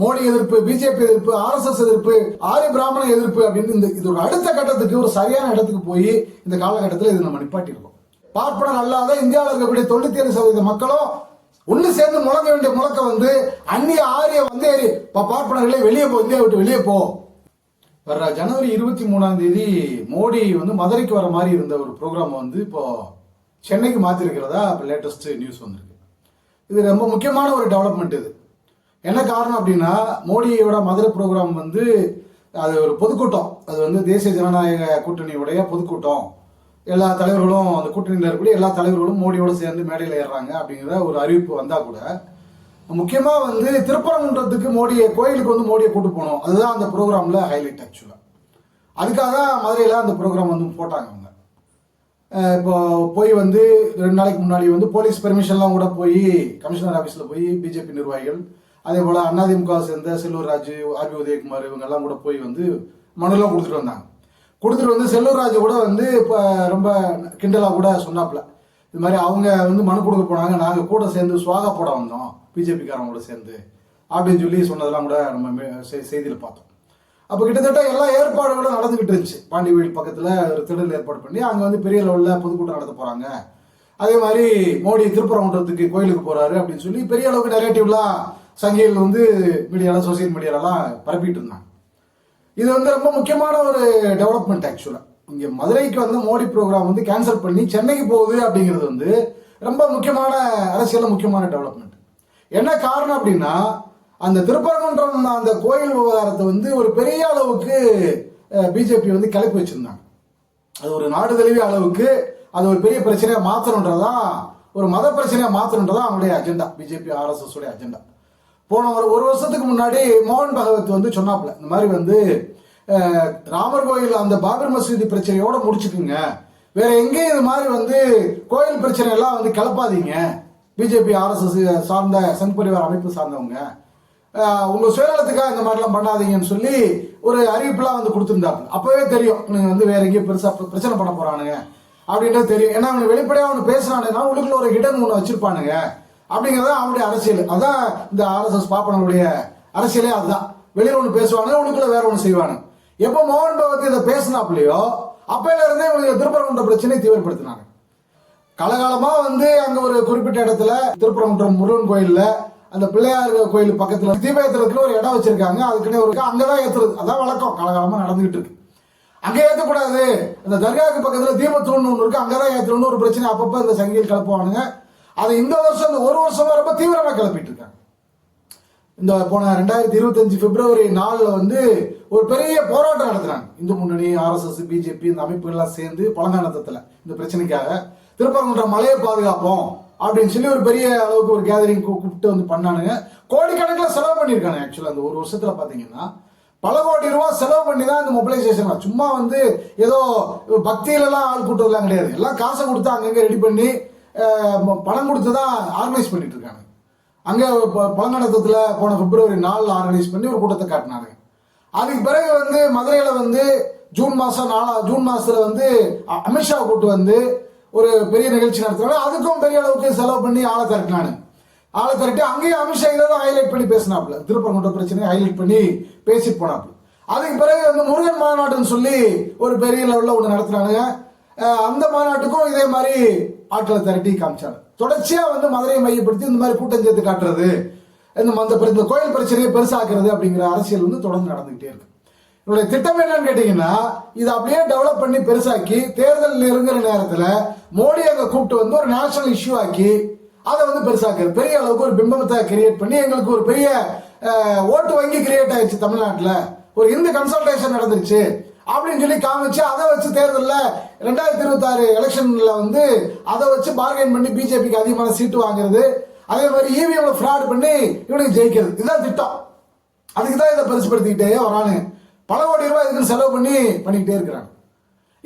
மோடி எதிர்ப்பு பிஜேபி எதிர்ப்பு ஆர்எஸ்எஸ் எதிர்ப்பு ஆரிய பிராமண எதிர்ப்பு அப்படின்னு இந்த இதோட அடுத்த கட்டத்துக்கு ஒரு சரியான இடத்துக்கு போய் இந்த காலகட்டத்தில் இது நம்ம நிப்பாட்டிருக்கோம். பார்ப்பனர் அல்லாத இந்தியாவில் இருக்கக்கூடிய தொண்ணூத்தி ஏழு சதவீத மக்களும் ஒண்ணு சேர்ந்து முழங்க வேண்டிய முழக்க வந்து அந்நிய ஆரிய வந்து பார்ப்பனர்களே வெளியே போ இந்தியா விட்டு வெளியே போ. வர்ற ஜனவரி இருபத்தி மூணாம் தேதி மோடி வந்து மதுரைக்கு வர மாதிரி இருந்த ஒரு ப்ரோக்ராம் வந்து இப்போ சென்னைக்கு மாற்றிருக்கிறதா இப்போ லேட்டஸ்ட் நியூஸ் வந்திருக்கு. இது ரொம்ப முக்கியமான ஒரு டெவலப்மெண்ட் இது. என்ன காரணம் அப்படின்னா மோடியோட மதுரை ப்ரோக்ராம் வந்து அது ஒரு பொதுக்கூட்டம். அது வந்து தேசிய ஜனநாயக கூட்டணியுடைய பொதுக்கூட்டம். எல்லா தலைவர்களும் அந்த கூட்டணியில் இருக்கக்கூடிய எல்லா தலைவர்களும் மோடியோடு சேர்ந்து மேடையில் ஏறுறாங்க அப்படிங்கிற ஒரு அறிவிப்பு வந்தால் கூட முக்கியமாக வந்து திருப்பரங்குன்றத்துக்கு மோடியை கோயிலுக்கு வந்து மோடியை கூட்டு போகணும். அதுதான் அந்த ப்ரோக்ராமில் ஹைலைட் ஆக்சுவலாக அதுக்காக தான் மதுரையில் அந்த ப்ரோக்ராம் வந்து போட்டாங்க அவங்க. இப்போ போய் வந்து ரெண்டு நாளைக்கு முன்னாடி வந்து போலீஸ் பெர்மிஷன்லாம் கூட போய் கமிஷனர் ஆஃபீஸில் போய் பிஜேபி நிர்வாகிகள் அதே போல் அதிமுக சேர்ந்த செல்லூர் ராஜு ஆர்பி உதயகுமார் இவங்கெல்லாம் கூட போய் வந்து மனுலாம் கொடுத்துட்டு வந்தாங்க. கொடுத்துட்டு வந்து செல்லூர் ராஜு கூட வந்து இப்போ ரொம்ப கிண்டலாக கூட சொன்னாப்புல. இது மாதிரி அவங்க வந்து மனு கொடுக்க போனாங்க நாங்கள் கூட சேர்ந்து சுவாகா போட வந்தோம் பிஜேபிக்காரங்களோட சேர்ந்து அப்படின்னு சொல்லி சொன்னதெல்லாம் கூட நம்ம செய்தியில் பார்த்தோம். அப்போ கிட்டத்தட்ட எல்லா ஏற்பாடுகளும் நடந்துக்கிட்டு இருந்துச்சு. பாண்டி கோயில் பக்கத்தில் ஒரு திடல் ஏற்பாடு பண்ணி அங்கே வந்து பெரிய லெவலில் பொதுக்கூட்டம் நடத்த போகிறாங்க அதே மாதிரி மோடி திருப்பரங்குன்றத்துக்கு கோயிலுக்கு போகிறாரு அப்படின்னு சொல்லி பெரிய அளவுக்கு நெரேட்டிவ்லாம் சங்கிகள் வந்து மீடியாவில் சோசியல் மீடியாலலாம் பரப்பிட்டு இருந்தாங்க. இது வந்து ரொம்ப முக்கியமான ஒரு டெவலப்மெண்ட் ஆக்சுவலாக இங்கே மதுரைக்கு வந்து மோடி ப்ரோக்ராம் வந்து கேன்சல் பண்ணி சென்னைக்கு போகுது அப்படிங்கிறது வந்து ரொம்ப முக்கியமான அரசியலில் முக்கியமான டெவலப்மெண்ட் என்ன காரணம் அப்படின்னா அந்த திருப்பரங்குன்றம் அந்த கோயில் விவகாரத்தை வந்து ஒரு பெரிய அளவுக்கு பிஜேபி வந்து கிளப்பி வச்சுருந்தாங்க. அது ஒரு நாடு தழுவிய அளவுக்கு அது ஒரு பெரிய பிரச்சனையை மாற்றணுன்றதான் ஒரு மத பிரச்சனையை மாற்றணுன்றதான் அவங்களுடைய அஜெண்டா பிஜேபி ஆர்எஸ்எஸ் உடைய அஜெண்டா போன ஒரு ஒரு வருஷத்துக்கு முன்னாடி மோகன் பகவத் வந்து சொன்னாப்ல இந்த மாதிரி வந்து ராமர் கோயில் அந்த பாபர் மசூதி பிரச்சனையோட முடிச்சுக்குங்க. வேற எங்கேயும் இது மாதிரி வந்து கோயில் பிரச்சனை எல்லாம் வந்து கிளப்பாதீங்க. பிஜேபி ஆர்எஸ்எஸ் சார்ந்த சங் பரிவார் அமைப்பு சார்ந்தவங்க. உங்க சுயநலத்துக்காக இந்த மாதிரிலாம் பண்ணாதீங்கன்னு சொல்லி ஒரு அறிவிப்புலாம் வந்து கொடுத்துருந்தாங்க அப்பவே தெரியும் நீங்க வந்து வேற எங்கேயும் பெருசா பிரச்சனை பண்ண போறானுங்க. அப்படின்றது தெரியும். ஏன்னா அவனுக்கு வெளிப்படையாக அவனு பேசுறானுங்கன்னா உள்ளுக்குள்ள ஒரு ஹிடன் ஒன்று வச்சிருப்பானுங்க. அப்படிங்கிறது அவனுடைய அரசியல். அதான் இந்த ஆர்எஸ்எஸ் பாப்பனங்களுடைய அரசியலே அதுதான். வெளியில் ஒன்று பேசுவானு உனக்குள்ள வேற ஒன்று செய்வானுங்க எப்போ மோகன் பகவத் இதை பேசினாப்லையோ அப்பையில இருந்தே இவனுக்கு திருப்பரங்குன்ற பிரச்சனையை தீவிரப்படுத்தினாங்க. காலகாலமா வந்து அங்க ஒரு குறிப்பிட்ட இடத்துல திருப்பரங்குன்றம் முருகன் கோயில்ல அந்த பிள்ளையார் கோயில் பக்கத்துல தீப ஒரு இடம் வச்சிருக்காங்க. அதுக்குன்னே ஒரு அங்கதான் ஏத்துறது. அதான் வழக்கம். காலகாலமா நடந்துகிட்டு இருக்கு. அங்க ஏத்தக்கூடாது. அந்த தர்காவுக்கு பக்கத்துல தீபத்தூண் ஒன்று இருக்கு. அங்கதான் ஏத்தணும்னு ஒரு பிரச்சனை அப்பப்ப இந்த சங்கிகள் கலப்புவானுங்க அதை இந்த வருஷம் இந்த ஒரு வருஷமா ரொம்ப தீவிரமா கிளப்பிட்டு இருக்காங்க இந்த போன ரெண்டாயிரத்தி இருபத்தஞ்சு பிப்ரவரி நாலில் வந்து ஒரு பெரிய போராட்டம் நடத்துறாங்க. இந்து முன்னணி ஆர்எஸ்எஸ் பிஜேபி இந்த அமைப்புகள்லாம் சேர்ந்து பழங்கானத்தத்தில் இந்த பிரச்சனைக்காக திருப்பரங்குன்றம் மலையை பாதுகாப்போம் அப்படின்னு சொல்லி ஒரு பெரிய அளவுக்கு ஒரு கேதரிங் கூப்பிட்டு வந்து பண்ணானுங்க. கோடிக்கணக்கில் செலவு பண்ணியிருக்காங்க ஆக்சுவலாக அந்த ஒரு வருஷத்தில் பார்த்தீங்கன்னா பல கோடி ரூபா செலவு பண்ணி தான் இந்த மொபிலைசேஷன் சும்மா வந்து ஏதோ பக்தியிலலாம் ஆள் கூட்டதெல்லாம் கிடையாது. எல்லாம் காசை கொடுத்து அங்கங்கே ரெடி பண்ணி பணம் கொடுத்து தான் ஆர்கனைஸ் பண்ணிட்டு இருக்காங்க அங்கே பழங்கடத்தத்தில் போன பிப்ரவரி நாலில் ஆர்கனைஸ் பண்ணி ஒரு கூட்டத்தை காட்டினாங்க அதுக்கு பிறகு வந்து மதுரையில் வந்து ஜூன் மாதம் நாலா ஜூன் மாதத்தில் வந்து அமித்ஷா கூட்டு வந்து ஒரு பெரிய நிகழ்ச்சி நடத்துறாங்க அதுக்கும் பெரிய அளவுக்கு செலவு பண்ணி ஆளை திரட்டினானு ஆளை திரட்டி அங்கேயும் அமித்ஷா இதை தான் ஹைலைட் பண்ணி பேசினாப்புல. திருப்பரங்குன்ற பிரச்சனையை ஹைலைட் பண்ணி பேசிட்டு போனாப்புல. அதுக்கு பிறகு வந்து முருகன் மாநாட்டுன்னு சொல்லி ஒரு பெரிய லெவலில் ஒன்று நடத்துனாங்க அந்த மாநாட்டுக்கும் இதே மாதிரி ஆட்களை திரட்டி காமிச்சாங்க தொடர்ச்சியா வந்து மதுரையை மையப்படுத்தி இந்த மாதிரி கூட்டம் சேர்த்து காட்டுறது. இந்த ம- அந்த இந்த கோயில் பிரச்சனையை பெருசாக்குறது அப்படிங்கிற அரசியல் வந்து தொடர்ந்து நடந்துகிட்டே இருக்கு. இவருடைய திட்டம் என்னன்னு கேட்டீங்கன்னா இதை அப்படியே டெவலப் பண்ணி பெருசாக்கி தேர்தல் நெருங்குற நேரத்தில் மோடி அங்கே கூப்பிட்டு வந்து ஒரு நேஷனல் இஷ்யூ ஆக்கி அதை வந்து பெருசாக்குறது. பெரிய அளவுக்கு ஒரு பிம்பத்தை கிரியேட் பண்ணி எங்களுக்கு ஒரு பெரிய ஓட்டு வங்கி கிரியேட் ஆயிடுச்சு தமிழ்நாட்டில். ஒரு இந்து கன்சல்டேஷன் நடந்துருச்சு. அப்படின்னு சொல்லி காமிச்சு அதை வச்சு தேர்தலில் ரெண்டாயிரத்தி இருபத்தாறு எலெக்ஷன்ல வந்து அதை வச்சு பார்கெயின் பண்ணி பிஜேபிக்கு அதிகமான சீட்டு வாங்குறது. அதே மாதிரி இவிஎம்ல ஃப்ராட் பண்ணி இவனுக்கு ஜெயிக்கிறது. இதுதான் திட்டம். அதுக்கு தான் இதை பெருசுப்படுத்திக்கிட்டே வரானு. பல கோடி ரூபாய் இதுக்கு செலவு பண்ணி பண்ணிக்கிட்டே இருக்கிறாங்க.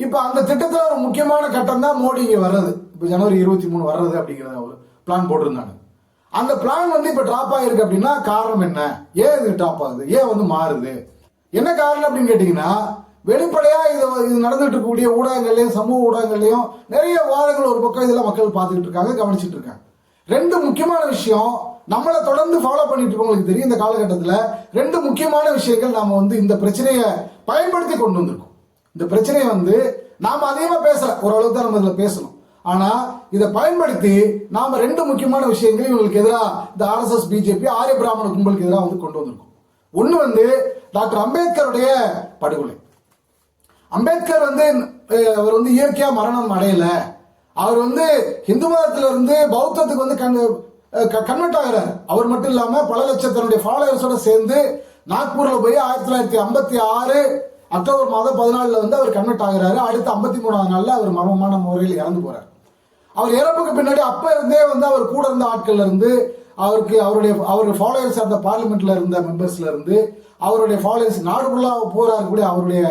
இப்போ அந்த திட்டத்தில் ஒரு முக்கியமான கட்டம் தான் மோடி இங்கே வர்றது. இப்போ ஜனவரி இருபத்தி மூணு வர்றது அப்படிங்கிறத ஒரு பிளான் போட்டிருந்தாங்க. அந்த பிளான் வந்து இப்போ ட்ராப் ஆகிருக்கு அப்படின்னா காரணம் என்ன? ஏன் இது ட்ராப் ஆகுது? ஏன் வந்து மாறுது? என்ன காரணம் அப்படின்னு கேட்டிங்கன்னா வெளிப்படையாக இது இது நடந்துட்டு இருக்கக்கூடிய ஊடகங்கள்லையும் சமூக ஊடகங்கள்லையும் நிறைய வாதங்கள் ஒரு பக்கம் இதெல்லாம் மக்கள் பார்த்துக்கிட்டு இருக்காங்க கவனிச்சிட்டு இருக்காங்க. ரெண்டு முக்கியமான விஷயம் நம்மளை தொடர்ந்து ஃபாலோ பண்ணிட்டு இருக்கவங்களுக்கு தெரியும். இந்த காலகட்டத்தில் ரெண்டு முக்கியமான விஷயங்கள் நாம வந்து இந்த பிரச்சனையை பயன்படுத்தி கொண்டு வந்திருக்கோம். இந்த பிரச்சனையை வந்து நாம் அதிகமாக பேசல ஓரளவுக்கு தான் நம்ம இதில் பேசணும். ஆனால் இதை பயன்படுத்தி நாம் ரெண்டு முக்கியமான விஷயங்கள் இவங்களுக்கு எதிராக இந்த ஆர்எஸ்எஸ் பிஜேபி ஆரிய பிராமண கும்பலுக்கு எதிராக வந்து கொண்டு வந்திருக்கோம். ஒன்று வந்து டாக்டர் அம்பேத்கருடைய படுகொலை. அம்பேத்கர் வந்து அவர் வந்து இயற்கையா மரணம் அடையல. அவர் வந்து இந்து மதத்துல இருந்து பௌத்தத்துக்கு வந்து கண் கன்வெர்ட் ஆகிறார். அவர் மட்டும் இல்லாம பல லட்சம் தன்னுடைய ஃபாலோவர்ஸோட சேர்ந்து நாக்பூர்ல போய் ஆயிரத்தி தொள்ளாயிரத்தி ஐம்பத்தி ஆறு அக்டோபர் மாதம் பதினாலுல வந்து அவர் கன்வெர்ட் ஆகிறாரு. அடுத்து ஐம்பத்தி மூணாவது நாள்ல அவர் மர்மமான முறையில் இறந்து போறார். அவர் இறப்புக்கு பின்னாடி அப்ப இருந்தே வந்து அவர் கூட இருந்த ஆட்கள்ல இருந்து அவருக்கு அவருடைய அவருடைய ஃபாலோவர்ஸ் அந்த பார்லிமெண்ட்ல இருந்த மெம்பர்ஸ்ல இருந்து அவருடைய ஃபாலோவர்ஸ் நாடு ஃபுல்லாக போறாரு கூட அவருடைய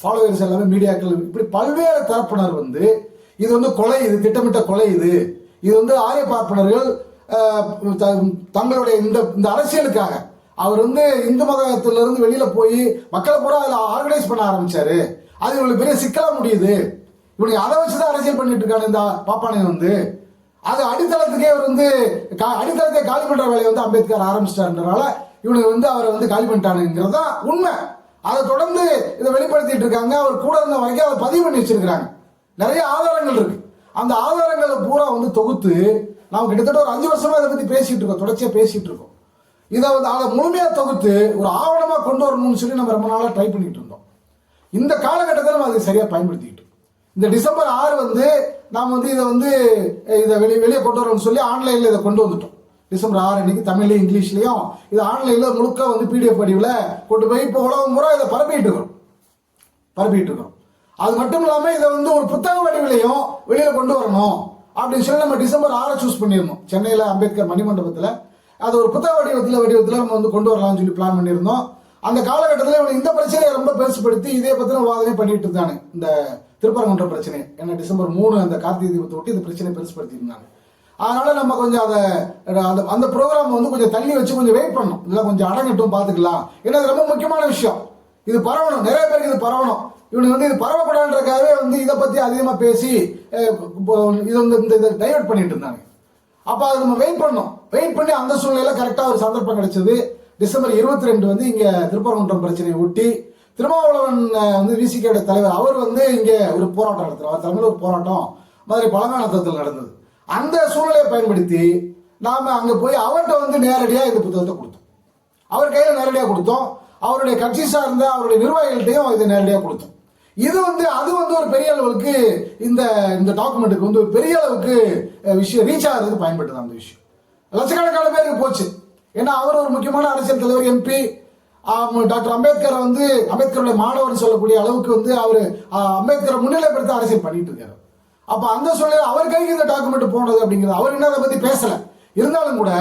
ஃபாலோவர்ஸ் எல்லாமே மீடியாக்கள் இப்படி பல்வேறு தரப்பினர் வந்து இது வந்து கொலை இது திட்டமிட்ட கொலை இது இது வந்து ஆரிய பார்ப்பனர்கள் தங்களுடைய இந்த இந்த அரசியலுக்காக அவர் வந்து இந்து மதத்திலிருந்து வெளியில போய் மக்களை பூரா அதில் ஆர்கனைஸ் பண்ண ஆரம்பிச்சாரு. அது இவங்களுக்கு பெரிய சிக்கலா முடியுது. இவனுக்கு அதை வச்சுதான் அரசியல் பண்ணிட்டு இருக்கானு இந்த பாப்பானை வந்து. அது அடித்தளத்துக்கே அவர் வந்து கா- அடித்தளத்தை காலி பண்ற வேலையை வந்து அம்பேத்கர் ஆரம்பிச்சிட்டாருன்றனால இவனுக்கு வந்து அவரை வந்து காலி பண்ணிட்டானுங்கிறது தான் உண்மை. அதை தொடர்ந்து இதை வெளிப்படுத்திட்டு இருக்காங்க. அவர் கூட இருந்த வரைக்கும் அதை பதிவு பண்ணி வச்சிருக்கிறாங்க. நிறைய ஆதாரங்கள் இருக்கு. அந்த ஆதாரங்களை பூரா வந்து தொகுத்து நாம் கிட்டத்தட்ட ஒரு அஞ்சு வருஷமா இதை பத்தி பேசிட்டு இருக்கோம். தொடர்ச்சியா பேசிட்டு இருக்கோம். இதை வந்து அதை முழுமையா தொகுத்து ஒரு ஆவணமா கொண்டு வரணும்னு சொல்லி நம்ம ரொம்ப நாளாக ட்ரை பண்ணிட்டு இருந்தோம். இந்த காலகட்டத்தில் நம்ம அதை சரியா பயன்படுத்திக்கிட்டு இந்த டிசம்பர் ஆறு வந்து நாம் வந்து இதை வந்து இதை வெளியே வெளியே கொண்டு வரோம்னு சொல்லி ஆன்லைனில் இதை கொண்டு வந்துட்டோம். டிசம்பர் ஆறு அன்னைக்கு தமிழ்லையும் இங்கிலீஷ்லையும். இது ஆன்லைனில் முழுக்க வந்து பிடிஎஃப் வடிவில் கொண்டு போய் இப்போ உலகம் பூரா இதை பரப்பிட்டு இருக்கிறோம் பரப்பிட்டு இருக்கிறோம் அது மட்டும் இல்லாம இதை வந்து ஒரு புத்தக வடிவிலையும் வெளியில கொண்டு வரணும் அப்படின்னு சொல்லி நம்ம டிசம்பர் ஆறை சூஸ் பண்ணியிருந்தோம். சென்னையில் அம்பேத்கர் மணிமண்டபத்தில். அது ஒரு புத்தக வடிவத்தில் வடிவத்தில் நம்ம வந்து கொண்டு வரலாம்னு சொல்லி பிளான் பண்ணியிருந்தோம். அந்த காலகட்டத்தில் இவங்க இந்த பிரச்சனையை ரொம்ப பெருசுப்படுத்தி இதே பற்றின விவாதனை பண்ணிட்டு இருந்தாங்க. இந்த திருப்பரங்குன்ற பிரச்சனை. ஏன்னா டிசம்பர் மூணு அந்த கார்த்திகை தீபத்தை ஒட்டி இந்த பிரச்சனை பெருசுப்படுத்தி இருந்தாங்க அதனால நம்ம கொஞ்சம் அதை அந்த அந்த ப்ரோக்ராம் வந்து கொஞ்சம் தள்ளி வச்சு கொஞ்சம் வெயிட் பண்ணணும். இதெல்லாம் கொஞ்சம் அடங்கட்டும் பார்த்துக்கலாம். ஏன்னா அது ரொம்ப முக்கியமான விஷயம். இது பரவணும். நிறைய பேருக்கு இது பரவணும். இவனுக்கு வந்து இது பரவக்கூடாதுன்றக்காகவே வந்து இதை பற்றி அதிகமாக பேசி இது வந்து இந்த இதை டைவெர்ட் பண்ணிட்டு இருந்தாங்க. அப்போ அதை நம்ம வெயிட் பண்ணோம் வெயிட் பண்ணி அந்த சூழ்நிலையில் கரெக்டாக ஒரு சந்தர்ப்பம் கிடைச்சது. டிசம்பர் இருபத்தி ரெண்டு வந்து இங்கே திருப்பரங்குன்றம் பிரச்சனையை ஒட்டி திருமாவளவன் வந்து விசிகேட தலைவர் அவர் வந்து இங்கே ஒரு போராட்டம் நடத்துகிறார் அவர் தலைமையில் ஒரு போராட்டம். மாதிரி பழங்கானத்தத்தில் நடந்தது. அந்த சூழ்நிலையை பயன்படுத்தி நாம அங்கே போய் அவர்கிட்ட வந்து நேரடியாக இந்த புத்தகத்தை கொடுத்தோம். அவர் கையில் நேரடியாக கொடுத்தோம். அவருடைய கட்சி சார்ந்த அவருடைய நிர்வாகிகள்கிட்டையும் இதை நேரடியாக கொடுத்தோம். இது வந்து அது வந்து ஒரு பெரிய அளவுக்கு இந்த இந்த டாக்குமெண்ட்டுக்கு வந்து ஒரு பெரிய அளவுக்கு விஷயம் ரீச் ஆகிறதுக்கு பயன்பட்டது அந்த விஷயம். லட்சக்கணக்கான பேருக்கு போச்சு. ஏன்னா அவர் ஒரு முக்கியமான அரசியல் தலைவர் எம்பி டாக்டர் அம்பேத்கரை வந்து அம்பேத்கருடைய மாணவர் சொல்லக்கூடிய அளவுக்கு வந்து அவர் அம்பேத்கரை முன்னிலைப்படுத்த அரசியல் பண்ணிட்டு இருக்காரு. அப்போ அந்த சூழ்நிலை அவர் கைக்கு இந்த டாக்குமெண்ட் போனது அப்படிங்கிறது அவர் என்ன அதை பற்றி பேசலை. இருந்தாலும் கூட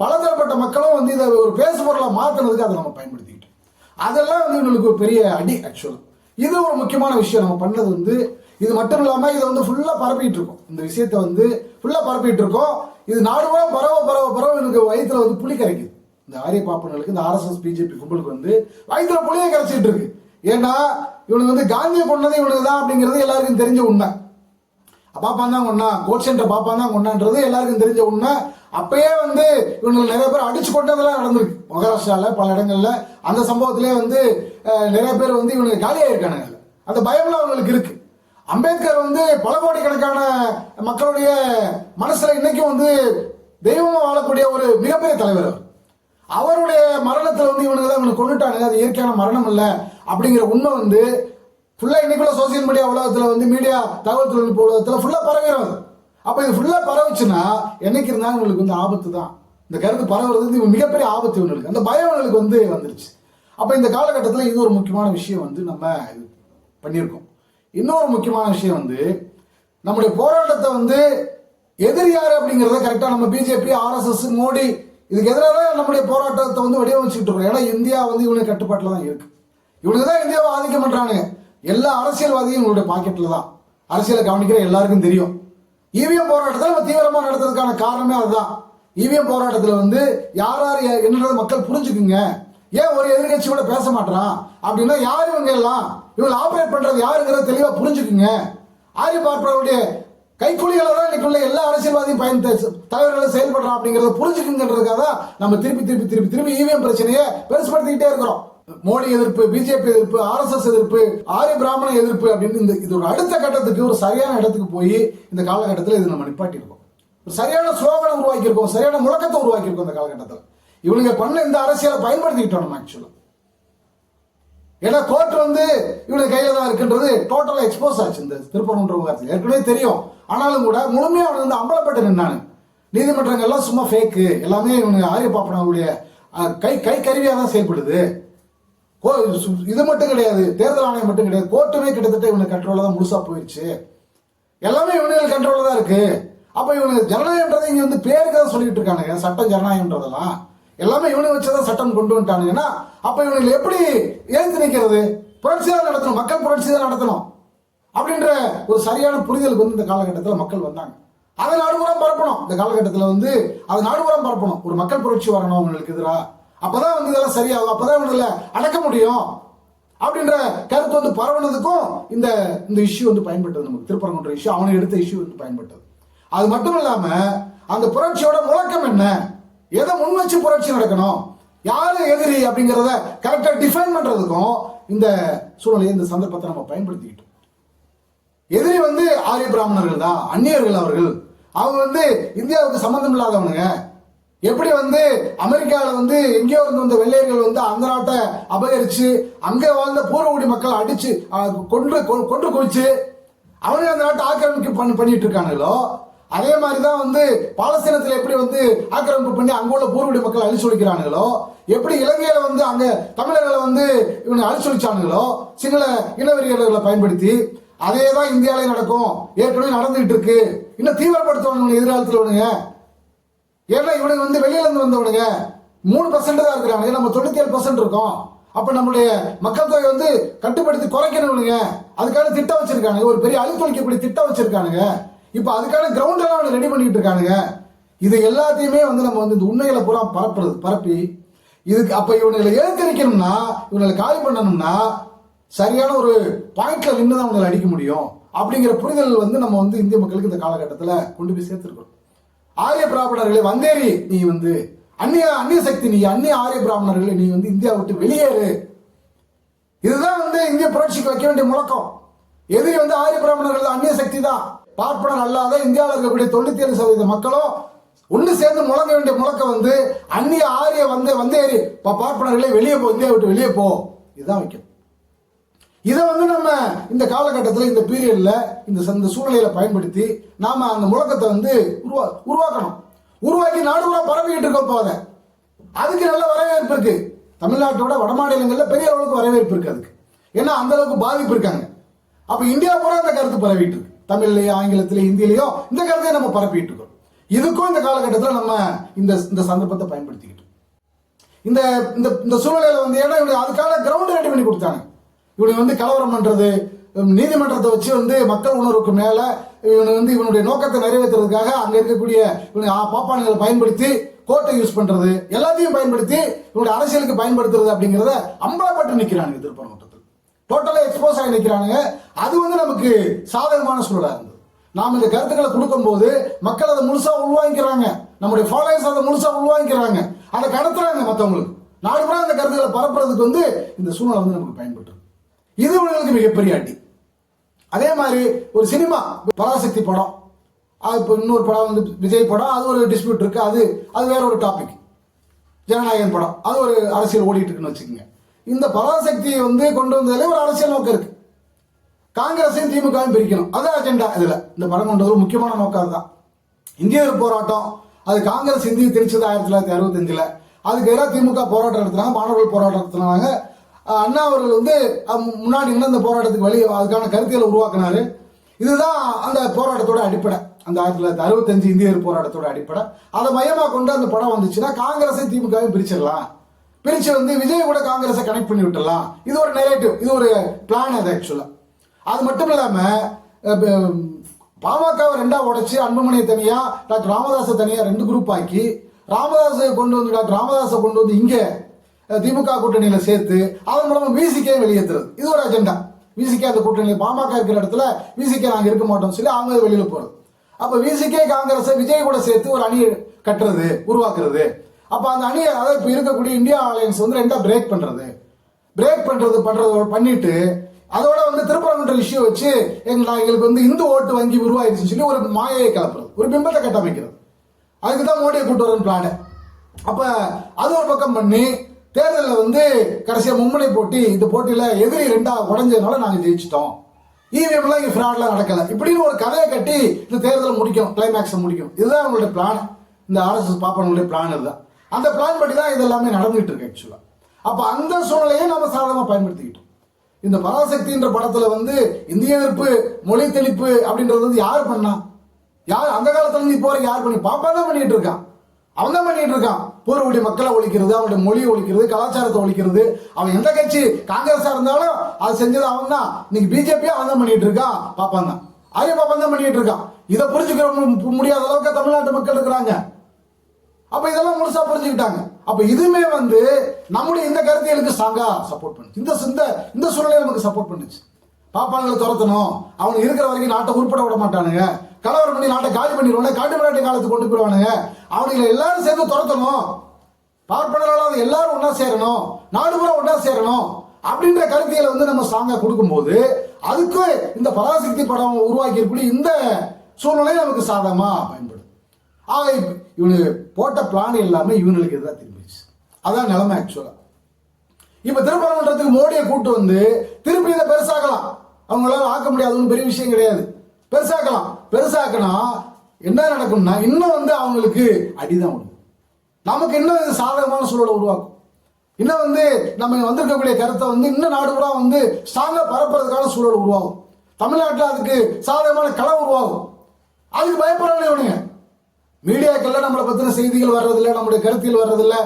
பலதரப்பட்ட மக்களும் வந்து இதை ஒரு பேசு பொருளா மாத்தினதுக்கு அதை நம்ம பயன்படுத்திக்கிட்டோம். அதெல்லாம் வந்து இவங்களுக்கு ஒரு பெரிய அடி ஆக்சுவலாக இது ஒரு முக்கியமான விஷயம். நம்ம பண்ணது வந்து இது மட்டும் இல்லாமல் இதை வந்து ஃபுல்லாக பரப்பிட்டு இருக்கோம். இந்த விஷயத்தை வந்து ஃபுல்லாக பரப்பிட்டு இருக்கோம். இது நாடுவா பரவ பரவ பரவ எனக்கு வயிற்றுல வந்து புளி கரைக்குது. இந்த ஆரிய பாப்பனுக்கு இந்த ஆர்எஸ்எஸ் பிஜேபி கும்பலுக்கு வந்து வயிற்றுல புளியை கரைச்சிட்டு இருக்கு. ஏன்னா இவனுக்கு வந்து காந்தியை கொண்டது இவனுக்கு தான் அப்படிங்கிறது எல்லாருக்கும் தெரிஞ்ச உண்மை. பாப்பான் தான் கொண்டா கோட் சென்டர் பாப்பான் தான் கொண்டான்றது எல்லாருக்கும் தெரிஞ்ச உண்மை அப்பயே வந்து இவங்களுக்கு நிறைய பேர் அடிச்சு கொண்டதெல்லாம் நடந்திருக்கு. மகாராஷ்டிரால பல இடங்கள்ல அந்த சம்பவத்திலே வந்து நிறைய பேர் வந்து இவனுக்கு காலியாயிருக்கானுங்க. அந்த பயம்லாம் அவங்களுக்கு இருக்கு. அம்பேத்கர் வந்து பல கோடிக்கணக்கான மக்களுடைய மனசுல இன்னைக்கும் வந்து தெய்வமா வாழக்கூடிய ஒரு மிகப்பெரிய தலைவர் அவருடைய மரணத்துல வந்து இவனுக்கு தான் இவனுக்கு கொண்டுட்டானுங்க அது இயற்கையான மரணம் இல்லை அப்படிங்கிற உண்மை வந்து ஃபுல்லாக இன்னைக்குள்ள சோசியல் மீடியா உலகத்தில் வந்து மீடியா தகவல் தொழில்நுட்ப உலகத்தில் ஃபுல்லாக பரவிடும் அப்போ இது ஃபுல்லாக பரவுச்சுன்னா என்னைக்கு இருந்தாலும் உங்களுக்கு வந்து ஆபத்து தான். இந்த கருத்து பரவுறது வந்து மிகப்பெரிய ஆபத்து இவங்களுக்கு. அந்த பயம் இவனுக்கு வந்து வந்துருச்சு. அப்போ இந்த காலகட்டத்தில் இது ஒரு முக்கியமான விஷயம் வந்து நம்ம பண்ணியிருக்கோம். இன்னொரு முக்கியமான விஷயம் வந்து நம்முடைய போராட்டத்தை வந்து எதிர் யார் அப்படிங்கிறத கரெக்டாக நம்ம பிஜேபி ஆர்எஸ்எஸ் மோடி இதுக்கு எதிராக தான் நம்முடைய போராட்டத்தை வந்து வடிவமைச்சுட்டு இருக்கோம். ஏன்னா இந்தியா வந்து இவனுக்கு கட்டுப்பாட்டில் தான் இருக்கு. இவனுக்கு தான் இந்தியாவை ஆதிக்கம் பண்ணுறானுங்க எல்லா அரசியல்வாதியும் உங்களுடைய பாக்கெட்டில் தான். அரசியலை கவனிக்கிற எல்லாருக்கும் தெரியும். இவிஎம் போராட்டத்தை நம்ம தீவிரமாக நடத்துறதுக்கான காரணமே அதுதான். இவிஎம் போராட்டத்தில் வந்து யார் யார் என்னன்றத மக்கள் புரிஞ்சுக்குங்க. ஏன் ஒரு எதிர்கட்சி கூட பேச மாட்டான் அப்படின்னா யார் இவங்க எல்லாம்? இவங்க ஆப்ரேட் பண்ணுறது யாருங்கிறத தெளிவாக புரிஞ்சுக்குங்க. ஆரிய பார்ப்பவருடைய கைக்கூலிகளை தான் இன்றைக்குள்ள எல்லா அரசியல்வாதியும் பயன் தலைவர்களும் செயல்படுறான் அப்படிங்கிறத புரிஞ்சுக்குங்கிறதுக்காக தான் நம்ம திருப்பி திருப்பி திருப்பி திருப்பி இவிஎம் பிரச்சனையை பெருசுபடுத்திக்கிட்டே இருக்கிறோம். மோடி எதிர்ப்பு பிஜேபி எதிர்ப்பு ஆர்எஸ்எஸ் எதிர்ப்பு ஆரிய பிராமண எதிர்ப்பு அப்படின்னு இந்த இது ஒரு அடுத்த கட்டத்துக்கு ஒரு சரியான இடத்துக்கு போய் இந்த காலகட்டத்தில் இது நம்ம நிப்பாட்டியிருக்கோம். ஒரு சரியான ஸ்லோகனை உருவாக்கியிருக்கோம் சரியான முழக்கத்தை உருவாக்கியிருக்கோம் இந்த காலகட்டத்தில். இவனுங்க பண்ண இந்த அரசியலை பயன்படுத்திக்கிட்டோம் நம்ம ஆக்சுவலாக ஏன்னா கோர்ட் வந்து இவனுக்கு கையில தான் இருக்குன்றது டோட்டலாக எக்ஸ்போஸ் ஆச்சு இந்த திருப்பரங்குன்ற விவகாரத்தில். ஏற்கனவே தெரியும். ஆனாலும் கூட முழுமையாக அவன் வந்து அம்பலப்பட்டு நின்னானு. நீதிமன்றங்கள்லாம் சும்மா ஃபேக்கு எல்லாமே இவனுக்கு ஆரிய பாப்பனாவுடைய கை கை கருவியாக தான் செயல்படுது. இது மட்டும் கிடையாது. தேர்தல் ஆணையம் மட்டும் கிடையாது. கோர்ட்டுமே கிட்டத்தட்ட இவனுக்கு கண்ட்ரோல தான் முழுசா போயிடுச்சு எல்லாமே இவனுக்கு கண்ட்ரோல்ல தான் இருக்கு. அப்ப இவனுக்கு ஜனநாயகன்றதை இங்க வந்து பேருக்கு தான் சொல்லிட்டு இருக்கானுங்க. சட்டம் ஜனநாயகன்றதெல்லாம் எல்லாமே இவனை வச்சுதான் சட்டம் கொண்டு வந்துட்டானுங்கன்னா அப்ப இவனுக்கு எப்படி ஏந்து நிற்கிறது புரட்சி தான் நடத்தணும். மக்கள் புரட்சி தான் நடத்தணும். அப்படின்ற ஒரு சரியான புரிதலுக்கு வந்து இந்த காலகட்டத்தில் மக்கள் வந்தாங்க. அதை நாடுபுறம் பரப்பணும். இந்த காலகட்டத்தில் வந்து அதை நாடுபுறம் பரப்பணும். ஒரு மக்கள் புரட்சி வரணும் அவங்களுக்கு எதிராக அப்பதான் வந்து இதெல்லாம் சரியாகும். அப்பதான் இதில் அடக்க முடியும். அப்படின்ற கருத்து வந்து பரவுனதுக்கும் இந்த இந்த இஷ்யூ வந்து பயன்பட்டது நமக்கு. திருப்பரங்குன்ற இஷ்யூ அவனை எடுத்த இஷ்யூ வந்து பயன்பட்டது. அது மட்டும் இல்லாம அந்த புரட்சியோட முழக்கம் என்ன? எதை முன் வச்சு புரட்சி நடக்கணும்? யாரு எதிரி அப்படிங்கிறத கரெக்டா டிஃபைன் பண்றதுக்கும் இந்த சூழ்நிலையை இந்த சந்தர்ப்பத்தை நம்ம பயன்படுத்திக்கிட்டோம் எதிரி வந்து ஆரிய பிராமணர்கள் தான் அந்நியர்கள் அவர்கள். அவங்க வந்து இந்தியாவுக்கு சம்பந்தம் இல்லாதவனுங்க எப்படி வந்து அமெரிக்காவில் வந்து எங்கேயோ இருந்து வந்த வெள்ளையர்கள் வந்து அந்த நாட்டை அபகரிச்சு அங்கே வாழ்ந்த பூர்வகுடி மக்கள் அடிச்சு கொன்று கொ- கொன்று குவிச்சு அவனே அந்த நாட்டை ஆக்கிரமிப்பு பண்ணி பண்ணிட்டு இருக்கானுங்களோ அதே மாதிரி தான் வந்து பாலஸ்தீனத்தில் எப்படி வந்து ஆக்கிரமிப்பு பண்ணி அங்கே உள்ள பூர்வகுடி மக்கள் அழிச்சொழிக்கிறானுங்களோ எப்படி இலங்கையில வந்து அங்க தமிழர்களை வந்து இவங்க அழிச்சு ஒழிச்சானுங்களோ சிங்கள இனவெறியாளர்களை பயன்படுத்தி அதே தான் இந்தியாவிலே நடக்கும். ஏற்கனவே நடந்துகிட்டு இருக்கு. இன்னும் தீவிரப்படுத்தணும் எதிர்காலத்தில் ஒன்றுங்க ஏன்னா இவனுங்க வந்து வெளியிலேருந்து வந்தவனுங்க. மூணு பர்சன்ட் தான் இருக்கிறாங்க. நம்ம தொண்ணூத்தி ஏழு பர்சன்ட் இருக்கோம். அப்போ நம்மளுடைய மக்கள் தொகை வந்து கட்டுப்படுத்தி குறைக்கணுங்க அதுக்கான திட்டம் வச்சிருக்காங்க. ஒரு பெரிய அழுத்தொழிக்கக்கூடிய திட்டம் வச்சிருக்கானுங்க. இப்போ அதுக்கான கிரவுண்ட் எல்லாம் அவனுக்கு ரெடி பண்ணிட்டு இருக்கானுங்க. இது எல்லாத்தையுமே வந்து நம்ம வந்து இந்த உண்மைகளை பூரா பரப்புறது பரப்பி இதுக்கு அப்போ இவனுங்களை எழுத்தரிக்கணும்னா இவங்களை காலி பண்ணணும்னா சரியான ஒரு பாயிண்ட்ல நின்று தான் அவங்களை அடிக்க முடியும். அப்படிங்கிற புரிதல் வந்து நம்ம வந்து இந்திய மக்களுக்கு இந்த காலகட்டத்தில் கொண்டு போய் சேர்த்துருக்கோம் ஆரிய பிராமணர்களே வந்தேறி நீ வந்து அந்நிய அந்நிய சக்தி நீ அந்நிய ஆரிய பிராமணர்களே நீ வந்து இந்தியா விட்டு வெளியேறு. இதுதான் வந்து இந்திய புரட்சிக்கு வைக்க வேண்டிய முழக்கம். எதிரி வந்து ஆரிய பிராமணர்கள் அந்நிய சக்தி தான். பார்ப்பனர் அல்லாத இந்தியாவில் இருக்கக்கூடிய தொண்ணூத்தி ஏழு சதவீத மக்களும் ஒன்று சேர்ந்து முழங்க வேண்டிய முழக்கம் வந்து அந்நிய ஆரிய வந்து வந்தேறி பார்ப்பனர்களே வெளியே போ இந்தியா விட்டு வெளியே போ. இதுதான் வைக்கணும். இதை வந்து நம்ம இந்த காலகட்டத்தில் இந்த பீரியடில் இந்த இந்த சூழ்நிலையில பயன்படுத்தி நாம அந்த முழக்கத்தை வந்து உருவா உருவாக்கணும். உருவாக்கி நாடு பூரா பரவிக்கிட்டு இருக்க போத அதுக்கு நல்ல வரவேற்பு இருக்கு. தமிழ்நாட்டோட வட மாநிலங்களில் பெரிய அளவுக்கு வரவேற்பு இருக்கு அதுக்கு. ஏன்னா அந்த அளவுக்கு பாதிப்பு இருக்காங்க. அப்போ இந்தியா பூரா இந்த கருத்து பரவிட்டு இருக்கு. தமிழ்லயும் ஆங்கிலத்திலயும் ஹிந்திலேயோ இந்த கருத்தை நம்ம பரப்பிட்டு இருக்கோம். இதுக்கும் இந்த காலகட்டத்தில் நம்ம இந்த இந்த சந்தர்ப்பத்தை பயன்படுத்திக்கிட்டோம். இந்த இந்த இந்த சூழ்நிலையில வந்து ஏன்னா அதுக்கான கிரவுண்ட் ரெடி பண்ணி கொடுத்தாங்க. இவனை வந்து கலவரம் பண்ணுறது நீதிமன்றத்தை வச்சு வந்து மக்கள் உணர்வுக்கு மேலே இவனை வந்து இவனுடைய நோக்கத்தை நிறைவேற்றுறதுக்காக அங்கே இருக்கக்கூடிய இவனை பாப்பானுகளை பயன்படுத்தி கோர்ட்டை யூஸ் பண்ணுறது எல்லாத்தையும் பயன்படுத்தி இவனுடைய அரசியலுக்கு பயன்படுத்துறது அப்படிங்கிறத அம்பலப்பட்டு நிக்கிறானுங்க திருப்பரங்குன்றத்தில். டோட்டலாக எக்ஸ்போஸ் ஆகி நிற்கிறானுங்க அது வந்து நமக்கு சாதகமான சூழலாக இருந்தது. நாம் இந்த கருத்துக்களை கொடுக்கும்போது மக்கள் அதை முழுசாக உள்வாங்கிக்கிறாங்க. நம்முடைய ஃபாலோயர்ஸ் அதை முழுசாக உள்வாங்கிக்கிறாங்க. அதை கடத்துறாங்க மற்றவங்களுக்கு நாடு கூட அந்த கருத்துக்களை பரப்புறதுக்கு வந்து இந்த சூழ்நிலை வந்து நமக்கு பயன்பட்டு இது இவங்களுக்கு மிகப்பெரிய அடி? அதே மாதிரி ஒரு சினிமா பராசக்தி படம். அது இப்போ இன்னொரு படம் வந்து விஜய் படம் அது ஒரு டிஸ்பியூட் இருக்கு. அது அது வேற ஒரு டாபிக் ஜனநாயகன் படம். அது ஒரு அரசியல் ஓடிட்டு இருக்குன்னு வச்சுக்கோங்க. இந்த பராசக்தியை வந்து கொண்டு வந்ததுல ஒரு அரசியல் நோக்கம் இருக்கு. காங்கிரஸையும் திமுகவும் பிரிக்கணும். அது அஜெண்டா இதில். இந்த படம் கொண்டு ஒரு முக்கியமான நோக்கம் தான் இந்திய போராட்டம். அது காங்கிரஸ் இந்திய திரிச்சது ஆயிரத்தி தொள்ளாயிரத்தி அறுபத்தஞ்சில் அதுக்கு எதிராக திமுக போராட்டம் நடத்தினாங்க மாணவர்கள் போராட்டம் நடத்தினாங்க. அண்ணா அவர்கள் வந்து முன்னாடி நின்று அந்த போராட்டத்துக்கு வழி அதுக்கான கருத்துக்களை உருவாக்குனாரு. இதுதான் அந்த போராட்டத்தோட அடிப்படை. அந்த ஆயிரத்தி தொள்ளாயிரத்தி அறுபத்தஞ்சு இந்தியர் போராட்டத்தோட அடிப்படை. அதை மையமாக கொண்டு அந்த படம் வந்துச்சுன்னா காங்கிரஸை திமுகவும் பிரிச்சிடலாம். பிரிச்சு வந்து விஜய் கூட காங்கிரஸை கனெக்ட் பண்ணி விட்டுடலாம். இது ஒரு நெரேட்டிவ் இது ஒரு பிளான் அது ஆக்சுவலாக அது மட்டும் இல்லாமல் பாமகவை ரெண்டா உடைச்சு அன்புமணியை தனியாக டாக்டர் ராமதாஸை தனியாக ரெண்டு குரூப் ஆக்கி ராமதாஸை கொண்டு வந்து டாக்டர் ராமதாஸை கொண்டு வந்து இங்கே திமுக கூட்டணியில சேர்த்து அதன் மூலமா விசிகே வெளியேற்றுறது. இது ஒரு அஜெண்டா விசிகே அந்த கூட்டணியில் பாமக இருக்கிற இடத்துல விசிகே நாங்கள் இருக்க மாட்டோம்னு சொல்லி அவங்க வெளியில போறது. அப்ப விசிகே காங்கிரஸ் விஜய் கூட சேர்த்து ஒரு அணி கட்டுறது உருவாக்குறது. அப்ப அந்த அணியை அதாவது இப்ப இருக்கக்கூடிய இந்தியா அலையன்ஸ் வந்து ரெண்டா பிரேக் பண்றது. பிரேக் பண்றது பண்றது பண்ணிட்டு அதோட வந்து திருப்பரங்குன்ற இஷ்யூ வச்சு எங்க எங்களுக்கு வந்து இந்து ஓட்டு வங்கி உருவாயிருச்சுன்னு சொல்லி ஒரு மாயையை கலப்புறது ஒரு பிம்பத்தை கட்டமைக்கிறது. அதுக்கு தான் மோடியை கூட்டு வரணும் பிளானு அப்ப அது ஒரு பக்கம் பண்ணி தேர்தலில் வந்து கடைசியாக மும்முனை போட்டி இந்த போட்டியில் எதிரி ரெண்டாக உடஞ்சதுனால நாங்கள் ஜெயிச்சிட்டோம். இவிஎம்லாம் இங்கே ஃப்ராட்லாம் நடக்கலை. இப்படின்னு ஒரு கதையை கட்டி இந்த தேர்தலை முடிக்கும் கிளைமேக்ஸை முடிக்கும் இதுதான் அவங்களுடைய பிளான் இந்த ஆர்எஸ்எஸ் பாப்பனுடைய பிளான் இதுதான் அந்த பிளான் படி தான் இதெல்லாமே நடந்துகிட்டு இருக்கு ஆக்சுவலாக அப்போ அந்த சூழ்நிலையை நம்ம சாதகமாக பயன்படுத்திக்கிட்டோம். இந்த பராசக்தின்ற படத்தில் வந்து இந்திய எதிர்ப்பு மொழி தெளிப்பு அப்படின்றது வந்து யார் பண்ணா? யார் அந்த காலத்துல இருந்து இப்போ வரைக்கும் யார் பண்ணி? பாப்பா தான் பண்ணிட்டு இருக்கான் அவன் தான் பண்ணிட்டு இருக்கான். பூர்வகுடி மக்களை ஒழிக்கிறது அவனுடைய மொழியை ஒழிக்கிறது கலாச்சாரத்தை ஒழிக்கிறது. அவன் எந்த கட்சி காங்கிரஸா இருந்தாலும் அது செஞ்சது அவன் தான் இன்னைக்கு பிஜேபி அவன் தான் பண்ணிட்டு இருக்கான் பாப்பான் தான். ஆரிய பாப்பான் தான் பண்ணிட்டு இருக்கான். இதை புரிஞ்சுக்கிற முடியாத அளவுக்கு தமிழ்நாட்டு மக்கள் இருக்கிறாங்க. அப்ப இதெல்லாம் முழுசா புரிஞ்சுக்கிட்டாங்க. அப்ப இதுவுமே வந்து நம்முடைய இந்த கருத்தியலுக்கு ஸ்ட்ராங்கா சப்போர்ட் பண்ணுச்சு. இந்த இந்த இந்த சூழ்நிலை நமக்கு சப்போர்ட் பண்ணுச்சு. பாப்பாங்களை துரத்தணும். அவன் இருக்கிற வரைக்கும் நாட்டை உருப்பட விட மாட்டானுங்க. கலவரம் பண்ணி நாட்டை காலி பண்ணிடுவானுங்க காட்டு விளையாட்டு காலத்துக்கு கொண்டு போயிடுவானுங்க. அவனுங்களை எல்லாரும் சேர்ந்து துரத்தணும். பார்ப்பனர்களால் எல்லாரும் ஒன்றா சேரணும். நாடு பூரா ஒண்ணா சேரணும். அப்படின்ற கருத்தியலை வந்து நம்ம சாங்கை கொடுக்கும்போது அதுக்கு இந்த பராசக்தி படம் உருவாக்கி இருக்கக்கூடிய இந்த சூழ்நிலை நமக்கு சாதகமா பயன்படும். ஆக இவனு போட்ட பிளான் எல்லாமே இவனுக்கு எதிராக திரும்பிடுச்சு அதான் நிலைமை ஆக்சுவலா இப்ப திருப்பரங்குன்றத்துக்கு மோடியை கூட்டு வந்து திருப்பி இதை பெருசாக்கலாம். அவங்களால ஆக்க முடியாது ஒண்ணும் பெரிய விஷயம் கிடையாது. பெருசாக்கலாம். பெருசாக்கினா என்ன நடக்கும்னா இன்னும் வந்து அவங்களுக்கு அடிதான் விடும் நமக்கு இன்னும் சாதகமான சூழலை உருவாக்கும். இன்னும் வந்து நம்ம வந்திருக்கக்கூடிய கருத்தை வந்து இன்னும் நாடு கூட வந்து ஸ்ட்ராங்காக பரப்புறதுக்கான சூழல் உருவாகும் தமிழ்நாட்டில் அதுக்கு சாதகமான களம் உருவாகும். அதுக்கு பயப்படுறாங்க இவனுங்க மீடியாக்கள்ல நம்மளை பத்தின செய்திகள் வர்றதில்ல நம்மளுடைய கருத்தியல் வர்றதில்ல.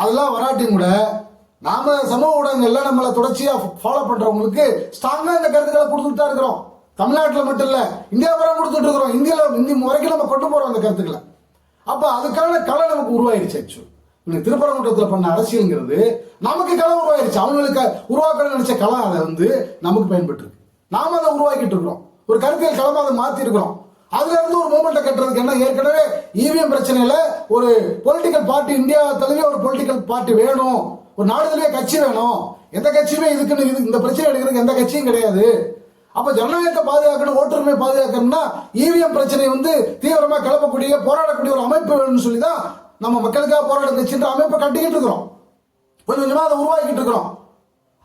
அதெல்லாம் வராட்டியும் கூட நாம சமூக ஊடகங்கள்ல நம்மளை தொடர்ச்சியா ஃபாலோ பண்றவங்களுக்கு ஸ்ட்ராங்கா இந்த கருத்துக்களை கொடுத்துட்டு தான் இருக்கிறோம். தமிழ்நாட்டில் மட்டும் இல்லை இந்தியா பூரா கொடுத்துட்டு இருக்கிறோம். இந்தியாவில் இந்தி வரைக்கும் நம்ம கொண்டு போகிறோம் அந்த கருத்துக்களை. அப்போ அதுக்கான கலை நமக்கு உருவாயிருச்சு ஆக்சுவல் இன்னைக்கு திருப்பரங்குன்றத்தில் பண்ண அரசியல்ங்கிறது நமக்கு கலை உருவாயிருச்சு. அவங்களுக்கு உருவாக்கணும்னு நினைச்ச கலை அதை வந்து நமக்கு பயன்பட்டு இருக்கு நாம அதை உருவாக்கிட்டு இருக்கிறோம். ஒரு கருத்தியல் களமா அதை மாத்தி இருக்கிறோம். அதுல இருந்து ஒரு மூமெண்ட்டை கட்டுறதுக்கு என்ன? ஏற்கனவே இவிஎம் பிரச்சனையில ஒரு பொலிட்டிக்கல் பார்ட்டி இந்தியா தலைவே ஒரு பொலிட்டிக்கல் பார்ட்டி வேணும். ஒரு நாடு கட்சி வேணும். எந்த கட்சியுமே இதுக்குன்னு இது இந்த பிரச்சனை எடுக்கிறதுக்கு எந்த கட்சியும் கிடையாது. அப்ப ஜனநாயகத்தை பாதுகாக்கணும் ஓட்டுரிமை பாதுகாக்கணும்னா இவிஎம் பிரச்சனை வந்து தீவிரமா கிளப்பக்கூடிய போராடக்கூடிய ஒரு அமைப்பு வேணும்னு சொல்லி தான் நம்ம மக்களுக்காக போராட கட்சின்ற அமைப்பை கட்டிக்கிட்டு இருக்கிறோம். கொஞ்சம் கொஞ்சமா அதை உருவாக்கிட்டு இருக்கிறோம்.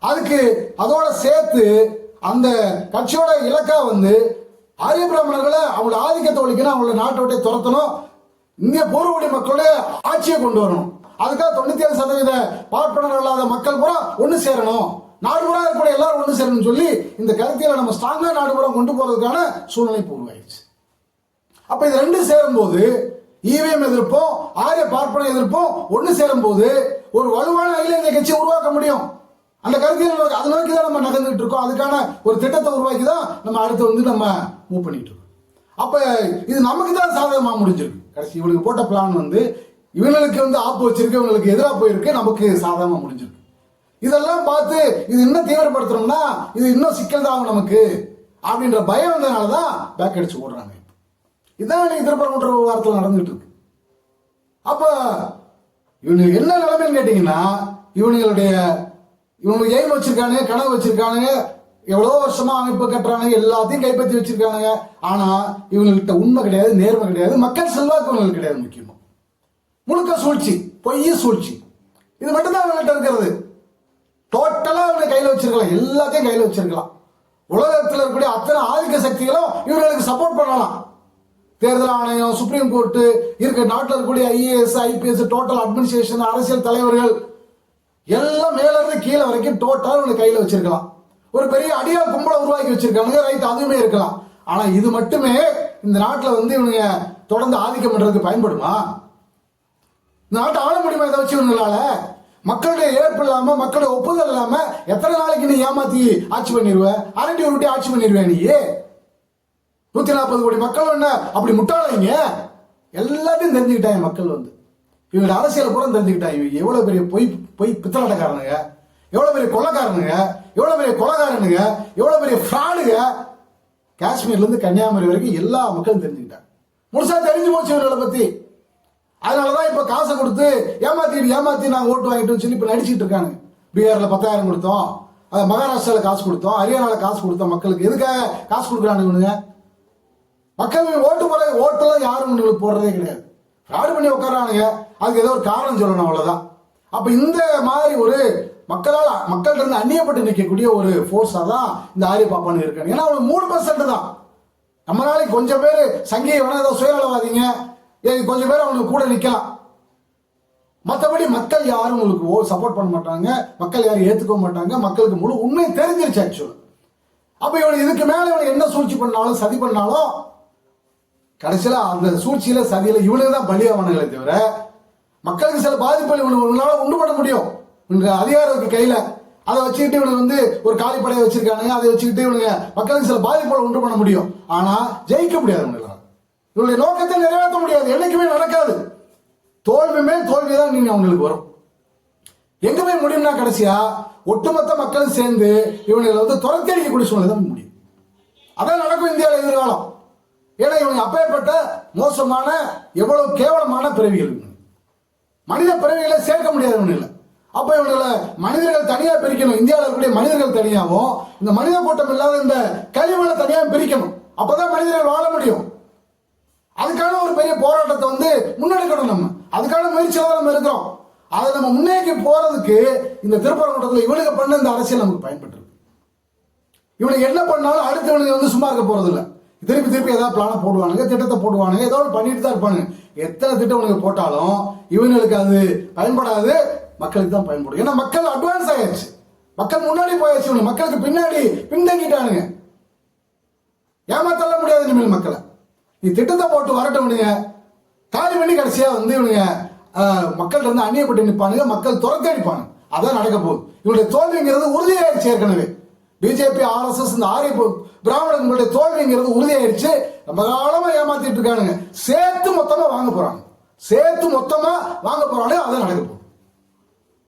அதுக்கு அதோட சேர்த்து அந்த கட்சியோட இலக்கா வந்து ஆரிய பிராமணர்களை அவங்களோட ஆதிக்கத்தை ஒழிக்கணும் அவங்களோட நாட்டை விட்டு துரத்தணும். இந்திய பூர்வகுடி மக்களோட ஆட்சியை கொண்டு வரணும். அதுக்காக தொண்ணூத்தி ஏழு சதவீத பார்ப்பனர் இல்லாத மக்கள் பூரா ஒன்று சேரணும். நாடு கூட எல்லாரும் ஒன்று சேரணும்னு சொல்லி இந்த கருத்தியலை நம்ம ஸ்ட்ராங்காக நாடு கொண்டு போகிறதுக்கான சூழ்நிலை இப்போ அப்போ அப்ப இது ரெண்டும் சேரும்போது இவிஎம் எதிர்ப்போம் ஆரிய பார்ப்பனை எதிர்ப்போம் ஒன்று சேரும்போது ஒரு வலுவான அகில இந்திய கட்சியை உருவாக்க முடியும். அந்த கருத்தியல் அது அதை நோக்கி தான் நம்ம நகர்ந்துட்டு இருக்கோம். அதுக்கான ஒரு திட்டத்தை உருவாக்கி தான் நம்ம அடுத்து வந்து நம்ம மூவ் பண்ணிட்டு இருக்கோம். அப்போ இது நமக்கு தான் சாதகமாக முடிஞ்சிருக்கு. கடைசி இவளுக்கு போட்ட பிளான் வந்து இவங்களுக்கு வந்து ஆப்பு வச்சிருக்கு இவங்களுக்கு எதிராக போயிருக்கு நமக்கு சாதகமாக முடிஞ்சிருக்கு. இதெல்லாம் பார்த்து இது இன்னும் தீவிரப்படுத்தணும்னா இது இன்னும் சிக்கல் தான் ஆகும் நமக்கு அப்படின்ற பயம் வந்ததுனால தான் பேக் அடிச்சு ஓடுறாங்க இதான் இன்னைக்கு திருப்பரங்குன்ற வாரத்தில் நடந்துட்டு இருக்கு. அப்போ இவனுக்கு என்ன நிலைமைன்னு கேட்டிங்கன்னா இவனுங்களுடைய இவனுக்கு எய்ம் வச்சிருக்கானுங்க கனவு வச்சிருக்கானுங்க எவ்வளோ வருஷமா அமைப்பு கட்டுறானுங்க எல்லாத்தையும் கைப்பற்றி வச்சிருக்கானுங்க. ஆனால் இவங்கள்ட்ட உண்மை கிடையாது நேர்மை கிடையாது மக்கள் செல்வாக்கு இவங்களுக்கு கிடையாது முக்கியமாக முழுக்க சூழ்ச்சி பொய் சூழ்ச்சி. இது மட்டும்தான் அவங்கள்ட்ட இருக்கிறது. டோட்டலா அவங்க கையில வச்சிருக்கலாம். எல்லாத்தையும் கையில வச்சிருக்கலாம். உலகத்தில் இருக்கக்கூடிய அத்தனை ஆதிக்க சக்திகளும் இவர்களுக்கு சப்போர்ட் பண்ணலாம். தேர்தல் ஆணையம் சுப்ரீம் கோர்ட்டு இருக்க நாட்டில் இருக்கக்கூடிய ஐஏஎஸ் ஐபிஎஸ் டோட்டல் அட்மினிஸ்ட்ரேஷன் அரசியல் தலைவர்கள் எல்லாம் மேல இருந்து கீழே வரைக்கும் டோட்டலாக இவங்க கையில வச்சிருக்கலாம். ஒரு பெரிய அடியால் கும்பலை உருவாக்கி வச்சிருக்காங்க ரைட் அதுவுமே இருக்கலாம். ஆனா இது மட்டுமே இந்த நாட்டில் வந்து இவனுங்க தொடர்ந்து ஆதிக்கம் பண்றதுக்கு பயன்படுமா? இந்த நாட்டை ஆள முடியுமா இதை வச்சு இவங்களால மக்களுடைய ஏற்பு இல்லாம மக்களுடைய ஒப்புதல் இல்லாம எத்தனை நாளைக்கு நீ ஏமாத்தி ஆட்சி பண்ணிடுவ அரண்டி உருட்டி ஆட்சி பண்ணிடுவேன் நீ? நூத்தி நாற்பது கோடி மக்கள் என்ன? அப்படி முட்டாளைங்க? எல்லாத்தையும் தெரிஞ்சுக்கிட்டாங்க மக்கள் வந்து. இவங்க அரசியல் கூட தெரிஞ்சுக்கிட்டாங்க. இவங்க எவ்வளவு பெரிய பொய் பொய் பித்தலாட்டக்காரனுங்க? எவ்வளவு பெரிய கொள்ளக்காரனுங்க எவ்வளவு பெரிய கொலகாரனுங்க? எவ்வளவு பெரிய ஃப்ராடுங்க காஷ்மீர்ல இருந்து கன்னியாகுமரி வரைக்கும் எல்லா மக்களும் தெரிஞ்சுக்கிட்டாங்க. முழுசா தெரிஞ்சு போச்சு இவர்களை பத்தி. அதனாலதான் இப்ப காசை கொடுத்து ஏமாத்தி ஏமாத்தி நாங்க ஓட்டு வாங்கிட்டோம் சொல்லி இப்ப நடிச்சிட்டு இருக்காங்க பீகார்ல பத்தாயிரம் கொடுத்தோம். அதை மகாராஷ்டிரால காசு கொடுத்தோம். ஹரியானால காசு கொடுத்தோம் மக்களுக்கு. எதுக்காக காசு கொடுக்குறானுங்க மக்கள் ஓட்டு முறை ஓட்டெல்லாம் யாரும் உங்களுக்கு போடுறதே கிடையாது. ஃப்ராடு பண்ணி உட்காரானுங்க அதுக்கு ஏதோ ஒரு காரணம் சொல்லணும் அவ்வளவுதான். அப்ப இந்த மாதிரி ஒரு மக்களால் மக்கள்கிட்ட இருந்து அந்நியப்பட்டு நிற்கக்கூடிய ஒரு ஃபோர்ஸாக தான் இந்த ஆரிய பாப்பானு இருக்காங்க ஏன்னா அவங்க மூணு பர்சன்ட் தான். நம்ம நாளைக்கு கொஞ்சம் பேர் சங்கியை வேணா ஏதோ சுயநலவாதிங்க. கொஞ்சம் பேர் அவனுக்கு கூட நிற்கலாம் மற்றபடி மக்கள் யாரும் உங்களுக்கு ஓ சப்போர்ட் பண்ண மாட்டாங்க. மக்கள் யாரும் ஏற்றுக்க மாட்டாங்க. மக்களுக்கு முழு உண்மை தெரிஞ்சிருச்சு ஆக்சுவல் அப்போ இவன் இதுக்கு மேலே இவன் என்ன சூழ்ச்சி பண்ணாலும் சதி பண்ணாலும் கடைசியில் அந்த சூழ்ச்சியில் சதியில் இவனுக்கு தான் பலியாவானுங்களே தவிர மக்களுக்கு சில பாதிப்புகள் இவனுக்கு இவனால உண்டு பண்ண முடியும். இவனுக்கு அதிகாரம் இருக்கு அதை வச்சுக்கிட்டு இவனுக்கு வந்து ஒரு காலிப்படையை வச்சிருக்கானுங்க. அதை வச்சுக்கிட்டு இவனுங்க மக்களுக்கு சில பாதிப்புகளை உண்டு பண்ண முடியும். ஆனால் ஜெயிக்க முடியாது இவருடைய நோக்கத்தை நிறைவேற்ற முடியாது. என்னைக்குமே நடக்காது. தோல்வி மேல் தோல்வி தான் நீங்க அவங்களுக்கு வரும். எங்க போய் முடியும்னா கடைசியா ஒட்டுமொத்த மக்களும் சேர்ந்து இவங்களை வந்து துரத்தி அடிக்கக்கூடிய சூழ்நிலை தான் முடியும். அதான் நடக்கும் இந்தியாவில் எதிர்காலம். ஏன்னா இவங்க அப்பேற்பட்ட மோசமான எவ்வளவு கேவலமான பிறவிகள். மனித பிறவிகளை சேர்க்க முடியாது இவனுல அப்ப இவங்களை மனிதர்கள் தனியா பிரிக்கணும். இந்தியாவில் இருக்கக்கூடிய மனிதர்கள் தனியாகவும் இந்த மனித கூட்டம் இல்லாத இந்த கழிவுகளை தனியா பிரிக்கணும். அப்பதான் மனிதர்கள் வாழ முடியும். அதுக்கான ஒரு பெரிய போராட்டத்தை வந்து முன்னெடுக்கணும் நம்ம. அதுக்கான முயற்சியாக தான் நம்ம இருக்கிறோம். அதை நம்ம முன்னேறி போறதுக்கு இந்த திருப்பரங்குன்றத்தில் இவனுக்கு பண்ண இந்த அரசியல் நமக்கு பயன்பட்டுருக்கு. இவனுக்கு என்ன பண்ணாலும் அடுத்து இவனுக்கு வந்து சும்மா இருக்க போறது இல்லை திருப்பி திருப்பி ஏதாவது பிளானை போடுவானுங்க திட்டத்தை போடுவானுங்க ஏதோ ஒன்று பண்ணிட்டு தான் இருப்பானுங்க. எத்தனை திட்டம் உனக்கு போட்டாலும் இவங்களுக்கு அது பயன்படாது மக்களுக்கு தான் பயன்படும். ஏன்னா மக்கள் அட்வான்ஸ் ஆயிடுச்சு மக்கள் முன்னாடி போயாச்சு மக்களுக்கு பின்னாடி பின்தங்கிட்டானுங்க. ஏமாத்தல்ல முடியாது இனிமேல் மக்களை. திட்டத்தை போட்டு வரட்டவனுங்க காலி பண்ணி கடைசியா வந்து இவனுங்க மக்கள்கிட்ட இருந்து அந்நியப்பட்டு நிற்பானுங்க மக்கள் துரத்தி அடிப்பானுங்க அதான் நடக்க போகுது. இவனுடைய தோல்விங்கிறது உறுதியாயிருச்சு ஏற்கனவே. பிஜேபி ஆர்எஸ்எஸ் இந்த ஆரிய பு- பிராமணர்களுடைய தோல்விங்கிறது உறுதியாயிருச்சு ரொம்ப காலமா ஏமாத்திட்டு இருக்கானுங்க. சேர்த்து மொத்தமா வாங்க போறாங்க. சேர்த்து மொத்தமா வாங்க போறானுங்க. அதான் நடக்க போகுது.